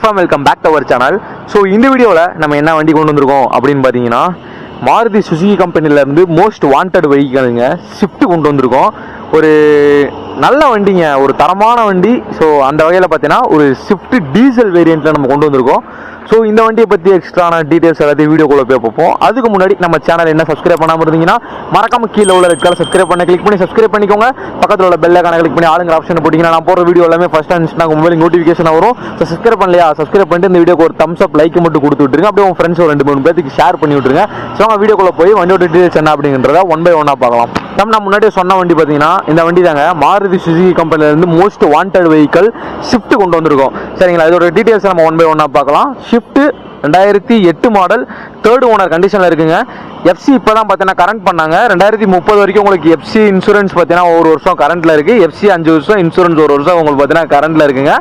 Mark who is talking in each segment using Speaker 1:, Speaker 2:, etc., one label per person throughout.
Speaker 1: From welcome back to our channel so இந்த வீடியோவில் நம்ம என்ன வண்டி கொண்டு வந்திருக்கோம் அப்படின்னு பார்த்தீங்கன்னா மாருதி சுசுகி கம்பெனிலேருந்து மோஸ்ட் வாண்டட் வெஹிக்கலுங்க ஷிஃப்ட் கொண்டு வந்திருக்கோம். ஒரு நல்ல வண்டிங்க ஒரு தரமான வண்டி. ஸோ அந்த வகையில் பார்த்தீங்கன்னா ஒரு ஷிஃப்ட் டீசல் வேரியண்ட்டில் நம்ம கொண்டு வந்திருக்கோம். ஸோ இந்த வண்டியை பற்றி எக்ஸ்ட்ரான டீட்டெயில்ஸ் எல்லாத்தையும் வீடியோக்குள்ளே போய் பார்ப்போம். அதுக்கு முன்னாடி நம்ம சேனல் என்ன சப்ஸ்கிரைப் பண்ணாமல் இருந்தீங்கன்னா மறக்காம கீழே உள்ள ரெட் கலர் சப்ஸ்கிரைப் பண்ண கிளிக் பண்ணி சப்ஸ்கிரைப் பண்ணிக்கோங்க. பக்கத்தில் உள்ள பெல் ஐக்கான கிளிக் பண்ணி ஆளுங்கிற ஆப்ஷன் போட்டிங்கன்னா நான் போகிற வீடியோ எல்லாமே ஃபஸ்ட் அண்ட் நாங்கள் மொபைல் நோட்டிஃபிகேஷன் வரும். ஸோ சப்ஸ்கிரைப் பண்ணலையா? சப்ஸ்கிரைப் பண்ணிட்டு இந்த வீடியோக்கு ஒரு தம்ஸ் அப் லைக் மட்டும் கொடுத்து விட்டுருங்க. அப்படியே உங்கள் ஃப்ரெண்ட்ஸ் ஒரு ரெண்டு மூணு பேருக்கு ஷேர் பண்ணி விட்டுருங்க. ஸோ அவங்க வீடியோக்குள்ளே போய் வண்டியோட டீட்டெயில்ஸ் என்ன அப்படிங்கிறத ஒன் பை ஒன்னாக பார்க்கலாம். நம்ம நான் முன்னாடியே சொன்ன வண்டி பார்த்தீங்கன்னா இந்த வண்டி தாங்க மாருதி சுசுகி கம்பெனிலேருந்து மோஸ்ட் வாண்டட் வெஹிக்கல் ஷிஃப்ட் கொண்டு வந்திருக்கோம். சரிங்களா? இதோட டீட்டெயில்ஸ் நம்ம ஒன் பை ஒன்னாக பார்க்கலாம். ஷிஃப்ட் ரெண்டாயிரத்தி எட்டு மாடல் தேர்ட் ஓனர் கண்டிஷனில் இருக்குங்க. எஃப்சி இப்போ தான் பார்த்தீங்கன்னா கரண்ட் பண்ணாங்க. ரெண்டாயிரத்தி முப்பது வரைக்கும் உங்களுக்கு எஃப்சி இன்சூரன்ஸ் பார்த்தீங்கன்னா ஒரு வருஷம் கரண்ட்டில் இருக்குது எஃப்சி அஞ்சு வருஷம் இன்சூரன்ஸ் ஒரு வருஷம் உங்களுக்கு பார்த்தீங்கன்னா கரண்ட்டில் இருக்குங்க.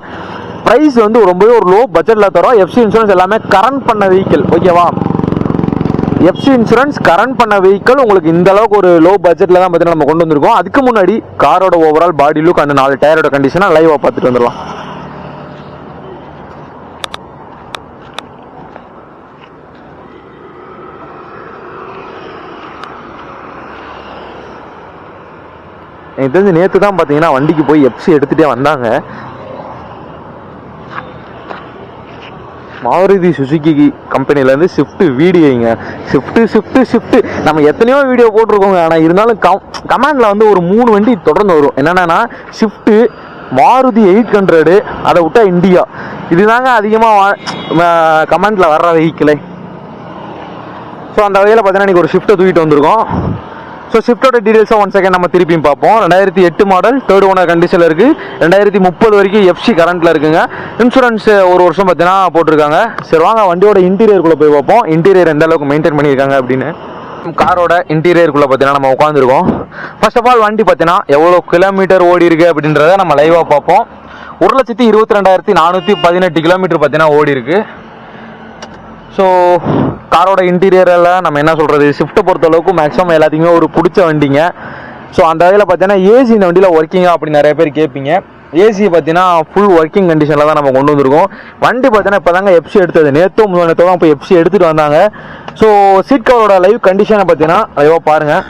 Speaker 1: ப்ரைஸ் வந்து ரொம்பவே ஒரு லோ பட்ஜெட்டில் தரோம் எஃப்சி இன்சூரன்ஸ் எல்லாமே கரண்ட் பண்ண வெஹிக்கிள் ஓகேவா எஃப்சி இன்சூரன்ஸ் கரண்ட் பண்ண வெஹிக்கிள் உங்களுக்கு இந்த அளவுக்கு ஒரு லோ பட்ஜெட்டில் தான் பார்த்தீங்கன்னா நம்ம கொண்டு வந்திருக்கோம். அதுக்கு முன்னாடி காரோட ஓவரால் பாடி லுக் அந்த நாலு டயரோட கண்டிஷனாக லைவாக பார்த்துட்டு வந்துடலாம். எனக்கு தெரிஞ்சு நேற்று தான் பார்த்தீங்கன்னா வண்டிக்கு போய் எஃப்சி எடுத்துகிட்டே வந்தாங்க. மாருதி சுசுக்கி கம்பெனிலேருந்து ஷிஃப்ட் வீடியோங்க ஷிஃப்ட்டு ஷிஃப்ட்டு ஷிஃப்ட்டு நம்ம எத்தனையோ வீடியோ போட்டிருக்கோங்க. ஆனால் இருந்தாலும் கம் கமாண்டில் வந்து ஒரு மூணு வண்டி தொடர்ந்து வரும். என்னென்னா ஷிஃப்ட்டு மாருதி எயிட் ஹண்ட்ரடு அதை விட்டா இந்தியா. இதுதாங்க அதிகமாக கமெண்டில் வர்ற வெஹிக்கிளே ஸோ அந்த வகையில் பார்த்தீங்கன்னா இன்றைக்கி ஒரு ஷிஃப்ட்டை தூக்கிட்டு வந்திருக்கோம். ஸோ ஷிஃப்ட்டோட டீடைல்ஸாக ஒன் செகண்ட் நம்ம திருப்பியும் பார்ப்போம். ரெண்டாயிரத்தி எட்டு மாடல் தேர்ட் ஓனர் கண்டிஷனில் இருக்குது ரெண்டாயிரத்தி முப்பது வரைக்கும் எஃப்சி கரண்ட்டில் இருக்குங்க. இன்சூரன்ஸ் ஒரு வருஷம் பார்த்தீங்கன்னா போட்டிருக்காங்க. சரி வாங்க வண்டியோட இன்டீரியருக்குள்ளே போய் பார்ப்போம். இன்டீரியர் எந்த அளவுக்கு மெயின்டைன் பண்ணியிருக்காங்க அப்படின்னு. காரோட இன்டீரியருக்குள்ளே பார்த்தீங்கன்னா நம்ம உட்காந்துருக்கோம் ஃபர்ஸ்ட் ஆஃப் ஆல் வண்டி பார்த்தீங்கன்னா எவ்வளோ கிலோமீட்டர் ஓடி இருக்கு அப்படின்றத நம்ம லைவாக பார்ப்போம். ஒரு லட்சத்தி இருபத்தி ரெண்டாயிரத்தி நானூற்றி பதினெட்டு கிலோமீட்டர் பார்த்தீங்கன்னா ஓடி இருக்குது ஸோ காரோட இன்டீரியரில் நம்ம என்ன சொல்கிறது ஷிஃப்ட்டை பொறுத்த அளவுக்கு மேக்ஸிமம் எல்லாத்தையுமே ஒரு பிடிச்ச வண்டிங்க. ஸோ அந்த வகையில் பார்த்தீங்கன்னா ஏசி இந்த வண்டியில் ஒர்க்கிங்காக அப்படி நிறைய பேர் கேட்பீங்க. ஏசி பார்த்தீங்கன்னா ஃபுல் ஒர்க்கிங் கண்டிஷனில் தான் நம்ம கொண்டு வந்திருக்கோம். வண்டி பார்த்தீங்கன்னா இப்போ தாங்க எஃப்சி எடுத்தது. நேற்றோ முன்னாடி தான் இப்போ எஃப்சி எடுத்துகிட்டு வந்தாங்க. ஸோ சீட் கவரோட லைவ் கண்டிஷனை பார்த்தீங்கன்னா லைவாக பாருங்கள்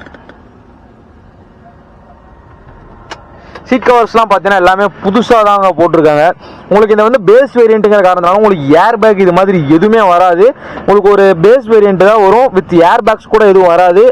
Speaker 1: சீட் கவர்ஸ்லாம் பார்த்தீங்கன்னா எல்லாமே புதுசாக தாங்க போட்டிருக்காங்க. உங்களுக்கு இந்த வந்து பேஸ் வேரியண்ட்டுங்கிற காரணத்தினால உங்களுக்கு ஏர் பேக் இது மாதிரி எதுவுமே வராது. உங்களுக்கு ஒரு பேஸ் வேரியண்ட் தான் வரும். வித் ஏர் பேக்ஸ் கூட எதுவும் வராது.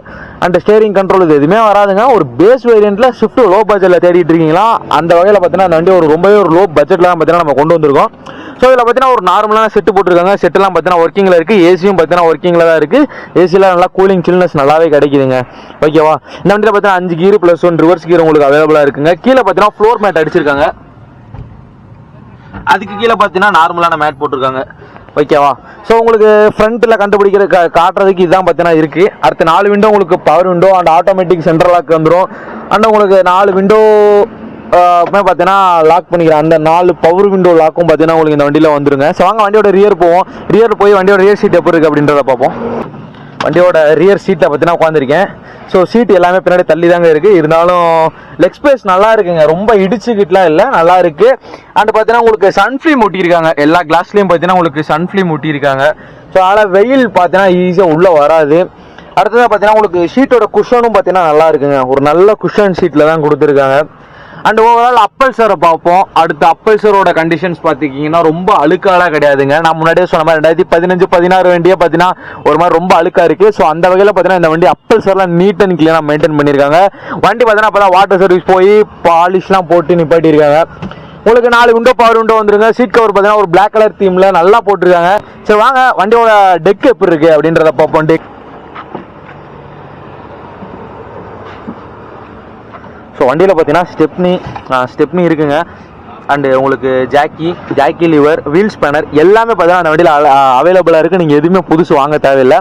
Speaker 1: அண்ட் ஸ்டேரிங் கண்ட்ரோல் இது எதுவுமே வராதுங்க. ஒரு பேஸ் வேரியண்ட்டில் ஷிஃப்ட் லோ பட்ஜெட்டில் தேடிட்டு இருக்கீங்களா? அந்த வகையில் பார்த்தீங்கன்னா அந்த வண்டி ஒரு ரொம்பவே ஒரு லோ பட்ஜெட்டில் தான் பார்த்தீங்கன்னா நம்ம கொண்டு வந்திருக்கோம். ஸோ இதில் பார்த்தீங்கன்னா ஒரு நார்மலான செட்டு போட்டிருக்காங்க. செட்டெல்லாம் பார்த்தீங்கன்னா ஒர்க்கிங்கில் இருக்குது ஏசியும் பார்த்தீங்கன்னா ஒர்க்கிங்கில் தான் இருக்குது ஏசியில் நல்லா கூலிங் சில்னஸ் நல்லாவே கிடைக்குதுங்க. ஓகேவா இந்த வண்டியில் பார்த்தீங்கன்னா அஞ்சு gear plus one reverse gear உங்களுக்கு அவைலபிளாக இருக்குங்க. கீழே பார்த்தீங்கன்னா ஃப்ளோர் மேட் அடிச்சிருக்காங்க. அதுக்கு கீழே பார்த்தீங்கன்னா நார்மலான மேட் போட்டிருக்காங்க. ஓகேவா ஸோ உங்களுக்கு ஃப்ரண்ட்டில் கண்டுபிடிக்கிற கா காட்டுறதுக்கு இதுதான் பார்த்தீங்கன்னா இருக்குது அடுத்த நாலு விண்டோ உங்களுக்கு power window and automatic central lock வந்துடும் அண்ட் உங்களுக்கு நாலு விண்டோ பார்த்தீங்கன்னா லாக் பண்ணிக்கிறேன் அந்த நாலு பவர் விண்டோ லாக்கும் பார்த்தீங்கன்னா உங்களுக்கு இந்த வண்டியில் வந்துருங்க. ஸோ வாங்க வண்டியோட ரியர் போவோம். ரியர் போய் வண்டியோட ரியர் சீட் எப்படி இருக்குது அப்படின்றத பார்ப்போம். வண்டியோட ரியர் சீட்டில் பார்த்தீங்கன்னா உட்காந்துருக்கேன் ஸோ சீட் எல்லாமே பின்னாடி தள்ளி தாங்க இருக்குது இருந்தாலும் லெக் ஸ்பேஸ் நல்லா இருக்குங்க. ரொம்ப இடிச்சுக்கிட்டுலாம் இல்லை நல்லா இருக்குது அண்ட் பார்த்தீங்கன்னா உங்களுக்கு சன்ஃப்ளீம் ஒட்டியிருக்காங்க எல்லா கிளாஸ்லேயும் பார்த்தீங்கன்னா உங்களுக்கு சன்ஃப்ளீம் ஒட்டியிருக்காங்க ஸோ அதனால் வெயில் பார்த்தீங்கன்னா ஈஸியாக உள்ளே வராது. அடுத்ததாக பார்த்தீங்கன்னா உங்களுக்கு ஷீட்டோட குஷனும் பார்த்தீங்கன்னா நல்லா இருக்குங்க. ஒரு நல்ல குஷன் ஷீட்டில் தான் கொடுத்துருக்காங்க. அண்ட் ஓவரால் அப்பல்சரை பார்ப்போம். அடுத்து அப்பல்சரோட கண்டிஷன்ஸ் பார்த்துக்கிங்கன்னா ரொம்ப அழுக்காலாம் கிடையாதுங்க. நான் முன்னாடியே சொன்ன மாதிரி ரெண்டாயிரத்தி பதினஞ்சு பதினாறு வண்டியே பார்த்தீங்கன்னா ஒரு மாதிரி ரொம்ப அழுக்காக இருக்குது ஸோ அந்த வகையில் பார்த்தீங்கன்னா இந்த வண்டி அப்பல்சர்லாம் நீட் அண்ட் கிளீனாக மெயின்டைன் பண்ணியிருக்காங்க. வண்டி பார்த்தீங்கன்னா அப்போ வாட்டர் சர்வீஸ் போய் பாலிஷ்லாம் போட்டு நிப்பாட்டியிருக்காங்க. உங்களுக்கு நாலு விண்டோ பவர் விண்டோ வந்துருங்க. சீட் கவர் பார்த்தீங்கன்னா ஒரு பிளாக் கலர் தீமில் நல்லா போட்டிருக்காங்க. சரி வாங்க. வண்டியோட டெக் எப்படி இருக்கு அப்படின்றத பார்ப்போம். டெக் ஸோ வண்டியில் பார்த்தீங்கன்னா ஸ்டெப்னி ஸ்டெப்னி இருக்குங்க. அண்டு உங்களுக்கு jack jack lever wheel spanner எல்லாமே பார்த்தீங்கன்னா அந்த வண்டியில் அவைலபிளாக இருக்குது நீங்கள் எதுவுமே புதுசு வாங்க தேவையில்லை.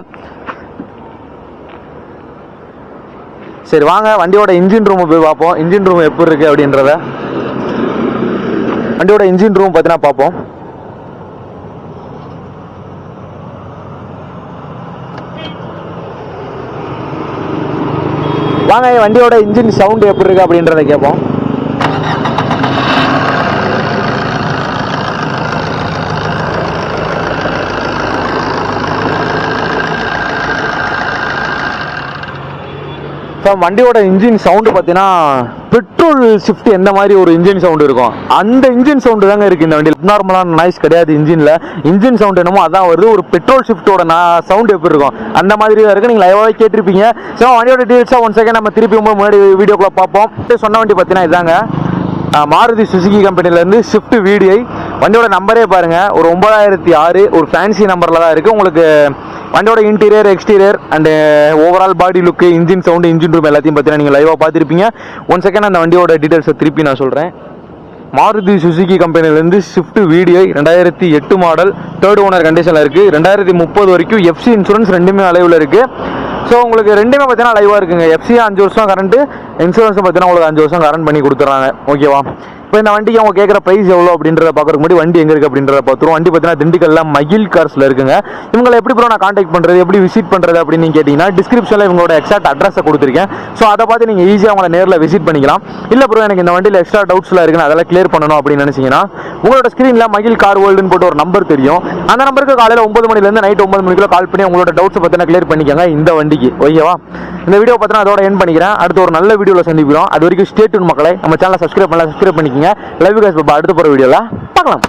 Speaker 1: சரி வாங்க. வண்டியோட இன்ஜின் ரூம் போய் பார்ப்போம். இன்ஜின் ரூம் எப்படி இருக்குது அப்படின்றத. வண்டியோட இன்ஜின் ரூம் பார்த்தீங்கன்னா பார்ப்போம். வாங்க வண்டியோட இன்ஜின் சவுண்ட் எப்படி இருக்கு அப்படின்றத கேட்போம். ஸோ வண்டியோட இன்ஜின் சவுண்டு பார்த்தீங்கன்னா பெட்ரோல் ஷிஃப்ட் எந்த மாதிரி ஒரு இன்ஜின் சவுண்டு இருக்கும்? அந்த இன்ஜின் சவுண்டு தாங்க இருக்குது இந்த வண்டியில். நார்மலான நாய்ஸ் கிடையாது இன்ஜினில் இன்ஜின் சவுண்டு என்னமோ அதான் வருது. ஒரு பெட்ரோல் ஷிஃப்ட்டோட நான் சவுண்ட் எப்படி இருக்கும்? அந்த மாதிரி தான் இருக்குது நீங்கள் லைவாகவே கேட்டிருப்பீங்க. ஸோ வண்டியோட டீட்டெயில்ஸாக ஒன் செகண்ட் நம்ம திருப்பி முன்னாடி வீடியோக்குள்ளே பார்ப்போம். சொன்ன வண்டி பார்த்தீங்கன்னா இதாங்க. மாருதி சுசுகி கம்பெனிலேருந்து ஷிஃப்ட் விடிஐ வண்டியோட நம்பரே பாருங்கள் ஒரு ஒன்பதாயிரத்தி ஆறு. ஒரு ஃபேன்சி நம்பரில் தான் இருக்குது உங்களுக்கு வண்டியோட interior exterior and overall body look engine sound engine room எல்லாத்தையும் பார்த்தீங்கன்னா நீங்கள் லைவாக பார்த்துருப்பீங்க. ஒன் செகண்ட் அந்த வண்டியோட டீட்டெயில்ஸை திருப்பி நான் சொல்கிறேன் மாருதி சுசுகி கம்பெனிலேருந்து ஸ்விஃப்ட் வீடியோ ரெண்டாயிரத்தி எட்டு மாடல் தேர்ட் ஓனர் கண்டிஷனில் இருக்குது ரெண்டாயிரத்தி முப்பது வரைக்கும் எஃப்சி இன்சூரன்ஸ் ரெண்டுமே அலைவில் இருக்குது ஸோ உங்களுக்கு ரெண்டுமே பார்த்தீங்கன்னா லைவாக இருக்குங்க. எஃப்சி அஞ்சு வருஷம் கரண்ட்டு இன்சூரன்ஸும் பார்த்தீங்கன்னா உங்களுக்கு அஞ்சு வருஷம் கரண்ட் பண்ணி கொடுத்துட்றாங்க ஓகேவா இப்போ இந்த வண்டிக்கு அவங்க கேட்குற ப்ரைஸ் எவ்வளோ அப்படின்றத பார்க்குறக்கு முன்னாடி வண்டி எங்கே இருக்குது அப்படின்றத பார்த்துருவோம். வண்டி பார்த்தீங்கன்னா திண்டுக்கல்ல மகிழ் கார்ஸில் இருக்குங்க. இவங்களை எப்படி ப்ரோ நான் காண்டாக்ட் பண்ணுறது எப்படி விசிட் பண்ணுறது அப்படின்னு நீங்கள் கேட்டிங்கன்னா டிஸ்கிரிப்ஷனில் இவங்களோட எக்ஸாக்ட் அட்ரஸை கொடுத்துருக்கேன். ஸோ அதை பார்த்து நீங்கள் ஈஸியாக அவங்கள நேரில் விசிட் பண்ணிக்கலாம். இல்லை ப்ரோ எனக்கு இந்த வண்டியில் எக்ஸ்ட்ரா டவுட்ஸ்லாம் இருக்குன்னு அதெல்லாம் கிளியர் பண்ணணும் அப்படின்னு நினச்சிங்கன்னா உங்களோட ஸ்க்ரீனில் மகிழ் கார் வேர்ல்டுன்னு போட்டு ஒரு நம்பர் தெரியும். அந்த நம்பருக்கு காலையில் ஒம்பது மணிலேருந்து நைட் ஒம்பது மணிக்குள்ள கால் பண்ணி உங்களோட டவுட்ஸை பற்றின கிளியர் பண்ணிக்கோங்க இந்த வண்டிக்கு. ஓகேவா இந்த வீடியோ பார்த்தீங்கன்னா அதோட என் பண்ணிக்கிறேன். அடுத்து ஒரு நல்ல வீடியோவில் சந்திக்கிறோம். அது வரைக்கும் ஸ்டேட் மக்களை. நம்ம சேனலை சப்ஸ்கிரைப் பண்ணலாம் சப்ஸ்கிரைப் பண்ணிக்கோங்க. லவ் யூ guys, அடுத்த போகிற வீடியோவில் பார்க்கலாம்.